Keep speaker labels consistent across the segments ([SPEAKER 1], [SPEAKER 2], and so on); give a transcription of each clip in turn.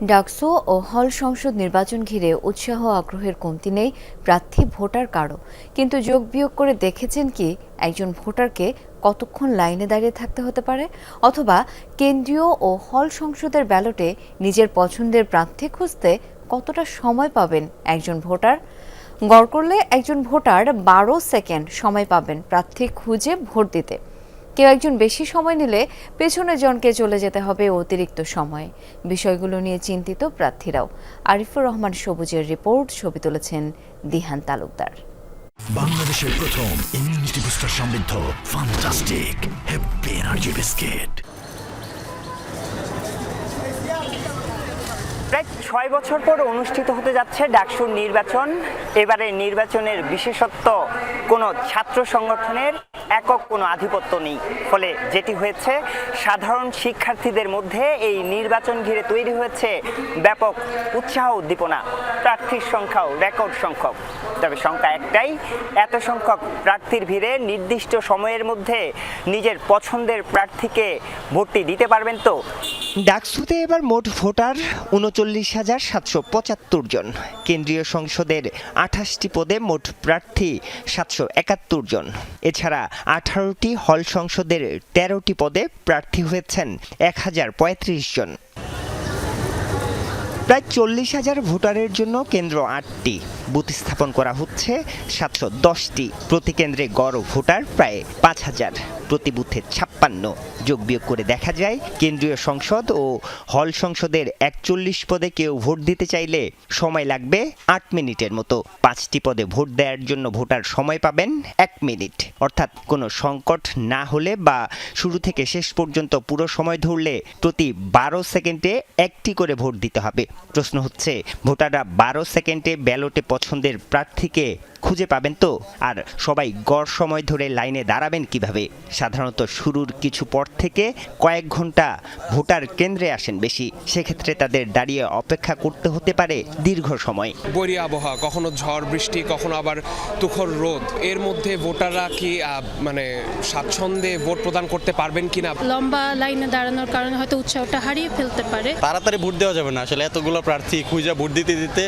[SPEAKER 1] ডাকসু ও হল সংসদ নির্বাচন ঘিরে উৎসাহ আগ্রহের কমতি নেই প্রার্থী ভোটার কারও কিন্তু যোগ বিয়োগ করে দেখেছেন কি, একজন ভোটারকে কতক্ষণ লাইনে দাঁড়িয়ে থাকতে হতে পারে? অথবা কেন্দ্রীয় ও হল সংসদের ব্যালটে নিজের পছন্দের প্রার্থী খুঁজতে কতটা সময় পাবেন একজন ভোটার? গড় করলে একজন ভোটার বারো সেকেন্ড সময় পাবেন প্রার্থী খুঁজে ভোট দিতে। কেউ একজন বেশি সময় নিলে পেছনের জনকে চলে যেতে হবে অতিরিক্ত সময়। বিষয়গুলো নিয়ে চিন্তিত প্রার্থীরাও। আরিফুর রহমান সবুজের রিপোর্ট ছবি তুলেছেন দিহান তালুকদার।
[SPEAKER 2] বাংলাদেশের প্রথম ইমিউনিটি বুস্টার সমৃদ্ধ ফান্টাস্টিক হ্যাপি এনার্জি বিস্কিট
[SPEAKER 3] প্রায় ছয় বছর পর অনুষ্ঠিত হতে যাচ্ছে ডাকসুর নির্বাচন। এবারে নির্বাচনের বিশেষত্ব কোনো ছাত্র সংগঠনের একক কোনো আধিপত্য নেই। ফলে যেটি হয়েছে, সাধারণ শিক্ষার্থীদের মধ্যে এই নির্বাচন ঘিরে তৈরি হয়েছে ব্যাপক উৎসাহ উদ্দীপনা, প্রার্থীর সংখ্যাও রেকর্ড সংখ্যক। তবে সংখ্যা একটাই, এত সংখ্যক প্রার্থীর ভিড়ে নির্দিষ্ট সময়ের মধ্যে নিজের পছন্দের প্রার্থীকে ভর্তি দিতে পারবেন তো?
[SPEAKER 4] ডাকসুতে এবার মোট ভোটার উনচল্লিশ হাজার সাতশো পঁচাত্তর জন। কেন্দ্রীয় সংসদের আঠাশটি পদে মোট প্রার্থী সাতশো একাত্তর জন। এছাড়া আঠারোটি হল সংসদের তেরোটি পদে প্রার্থী হয়েছেন এক হাজার পঁয়ত্রিশ জন। প্রায় চল্লিশ হাজার ভোটারের জন্য কেন্দ্র আটটি। বুথ স্থাপন করা হচ্ছে সাতশো দশটি। প্রতি কেন্দ্রে গড় ভোটার প্রায় পাঁচ হাজার। প্রতি বুথে ছাপ্পান্ন যোগ বিয়োগ করে দেখা যায় কেন্দ্রীয় সংসদ ও হল সংসদের একচল্লিশ পদে কেউ ভোট দিতে চাইলে সময় লাগবে আট মিনিটের মতো। পাঁচটি পদে ভোট দেওয়ার জন্য ভোটার সময় পাবেন এক মিনিট। অর্থাৎ কোনো সংকট না হলে বা শুরু থেকে শেষ পর্যন্ত পুরো সময় ধরলে প্রতি বারো সেকেন্ডে একটি করে ভোট দিতে হবে। প্রশ্ন হচ্ছে, ভোটাররা বারো সেকেন্ডে ব্যালটে পছন্দের প্রার্থীকে খুঁজে পাবেন তো? আর সবাই গড় সময় ধরে লাইনে দাঁড়াবেন কীভাবে? সাধারণত শুরুর কিছু পর থেকে কয়েক ঘণ্টা ভোটার কেন্দ্রে আসেন বেশি। সেক্ষেত্রে তাদের দাঁড়িয়ে অপেক্ষা করতে হতে পারে দীর্ঘ সময়।
[SPEAKER 5] বৈরী আবহাওয়া কখনো ঝড় বৃষ্টি কখনো আবার তুখর রোদ। এর মধ্যে ভোটাররা কি মানে স্বাচ্ছন্দ্যে ভোট প্রদান করতে পারবেন কিনা?
[SPEAKER 6] লম্বা লাইনে দাঁড়ানোর কারণে হয়তো উৎসাহটা হারিয়ে ফেলতে পারে।
[SPEAKER 7] তাড়াতাড়ি ভোট দেওয়া যাবে না আসলে এতগুলো প্রার্থী খুঁজে ভোট দিতে দিতে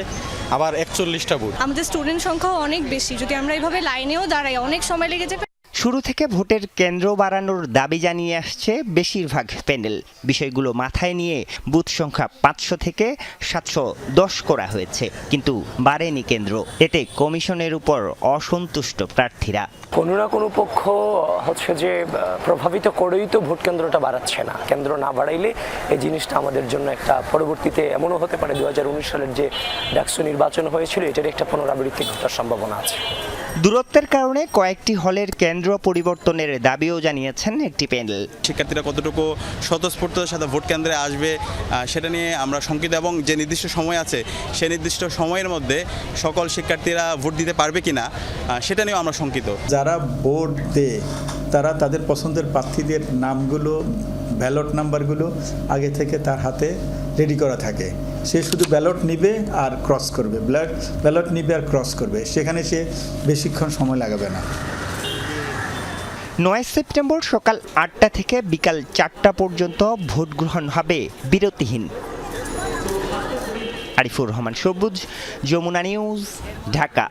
[SPEAKER 7] আবার একচল্লিশটা ভোট।
[SPEAKER 8] আমাদের স্টুডেন্ট সংখ্যাও অনেক বেশি। যদি আমরা এইভাবে লাইনেও দাঁড়াই অনেক সময় লেগে যাবে।
[SPEAKER 4] শুরু থেকে ভোটের কেন্দ্র বাড়ানোর দাবি জানিয়ে আসছে বেশিরভাগ প্যানেল। বিষয়গুলো মাথায় নিয়ে বুথ সংখ্যা পাঁচশো থেকে সাতশো দশ করা হয়েছে কিন্তু বাড়েনি কেন্দ্র। এতে কমিশনের উপর অসন্তুষ্ট প্রার্থীরা।
[SPEAKER 9] কোনো না কোনো পক্ষ হচ্ছে যে প্রভাবিত করেই তো ভোট কেন্দ্রটা বাড়াচ্ছে না। কেন্দ্র না বাড়াইলে এই জিনিসটা আমাদের জন্য একটা পরবর্তীতে এমনও হতে পারে দু হাজার উনিশ সালের যে ডাকসু নির্বাচন হয়েছিল এটার একটা পুনরাবৃত্তি ঘটার সম্ভাবনা আছে।
[SPEAKER 4] দূরত্বের কারণে কয়েকটি হলের কেন্দ্র পরিবর্তনের দাবিও জানিয়েছেন একটি প্যানেল।
[SPEAKER 7] শিক্ষার্থীরা কতটুকু স্বতঃস্ফূর্ততার সাথে ভোট কেন্দ্রে আসবে সেটা নিয়ে আমরা শঙ্কিত এবং যে নির্দিষ্ট সময় আছে সে নির্দিষ্ট সময়ের মধ্যে সকল শিক্ষার্থীরা ভোট দিতে পারবে কিনা সেটা নিয়েও আমরা শঙ্কিত।
[SPEAKER 10] যারা ভোট দেয় তারা তাদের পছন্দের প্রার্থীদের নামগুলো ব্যালট নাম্বারগুলো আগে থেকে তার হাতে রেডি করা থাকে। সে শুধু ব্যালট নিবে আর ক্রস করবে। ব্যালট ব্যালট নিবে আর ক্রস করবে। সেখানে সে বেশিক্ষণ সময় লাগাবে না।
[SPEAKER 4] নয় সেপ্টেম্বর সকাল আটটা থেকে বিকাল চারটা পর্যন্ত ভোট গ্রহণ হবে বিরতিহীন। আরিফুর রহমান সবুজ, যমুনা নিউজ, ঢাকা।